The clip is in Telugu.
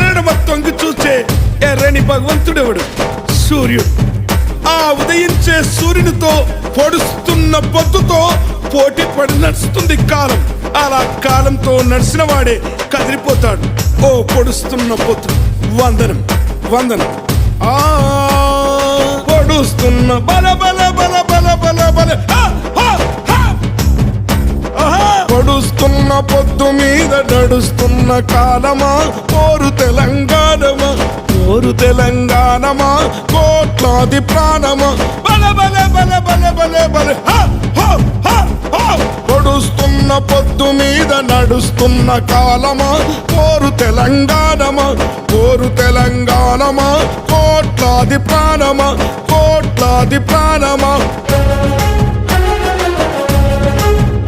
నడుమ తొంగి చూసే ఎర్రని భగవంతుడెవడు? సూర్యుడు. ఆ ఉదయించే సూర్యునితో పొడుస్తున్న పొద్దుతో పోటీ పడి నడుస్తుంది కాలం. అలా కాలంతో నడిచిన వాడే కదిలిపోతాడు. ఓ పొడుస్తున్న పొద్దు. వందనం వందనం. ఆ పొడుస్తున్న బల బల బల బల బల బల. నడుస్తున్న పొద్దు మీద నడుస్తున్న కాలమా? కోరు తెలంగాణమా? కోరు తెలంగాణమా? కోట్లాది ప్రాణమా? బల బల బల బల బల బల. హా! పొద్దు మీద నడుస్తున్న కాలమా? కోరు తెలంగాణమా? కోరు తెలంగాణమా? కోట్లాది ప్రాణమా? కోట్లాది ప్రాణమా?